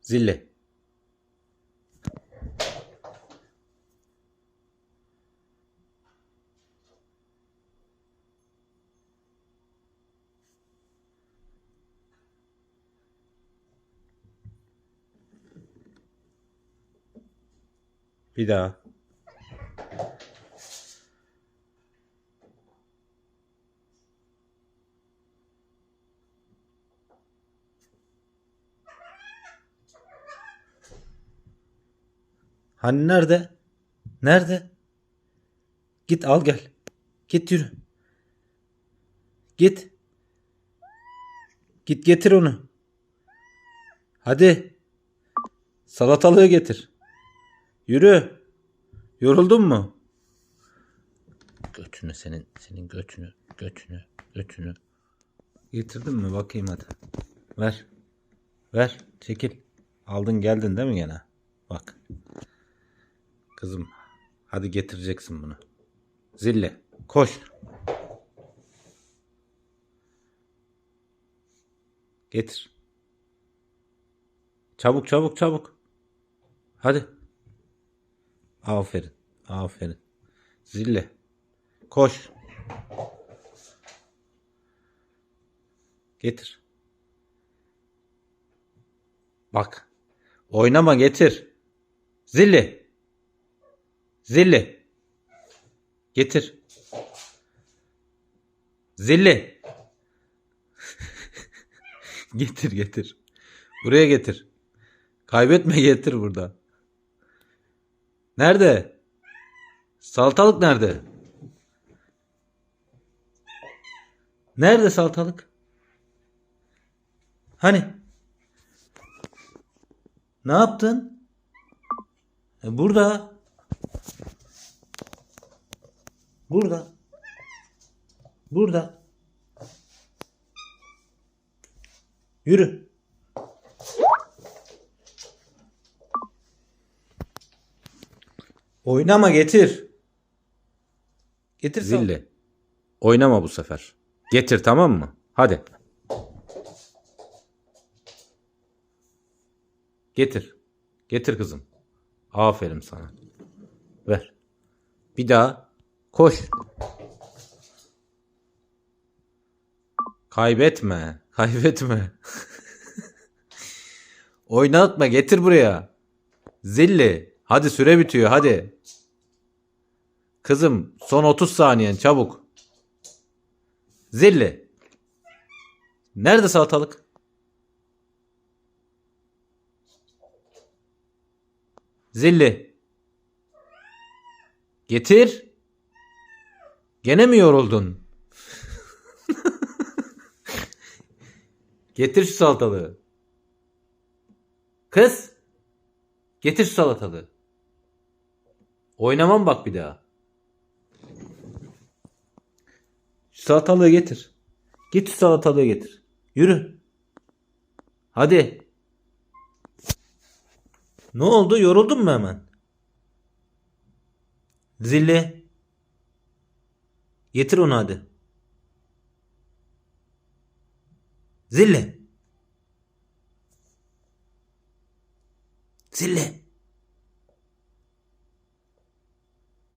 Zille. Bir daha. Hani nerede? Nerede? Git al gel. Git yürü. Git. Git getir onu. Hadi. Salatalığı getir. Yürü. Yoruldun mu? Götünü senin, senin götünü, götünü, götünü. Getirdin mi? Bakayım hadi. Ver. Ver. Çekil. Aldın geldin değil mi gene? Bak. Kızım. Hadi getireceksin bunu. Zille. Koş. Getir. Çabuk çabuk çabuk. Hadi. Aferin. Aferin. Zille. Koş. Getir. Bak. Oynama getir. Zilli. Zilli. Getir. Zilli. getir getir. Buraya getir. Kaybetme getir burada. Nerede? Salatalık nerede? Nerede salatalık? Hani? Ne yaptın? E, burada. Burada. Burada. Yürü. Oynama getir. Getir Zilli. Oynama bu sefer. Getir tamam mı? Hadi. Getir. Getir kızım. Aferin sana. Ver. Bir daha. Koş. Kaybetme. Kaybetme. Oynatma. Getir buraya. Zilli. Hadi süre bitiyor. Hadi. Kızım son 30 saniyen çabuk. Zilli. Nerede salatalık? Zilli. Getir. Gene mi yoruldun? Getir şu salatalığı. Kız. Getir şu salatalığı. Oynamam bak bir daha. Şu salatalığı getir. Git şu salatalığı getir. Yürü. Hadi. Ne oldu? Yoruldun mu hemen? Zilli. Getir onu hadi. Zilli. Zilli.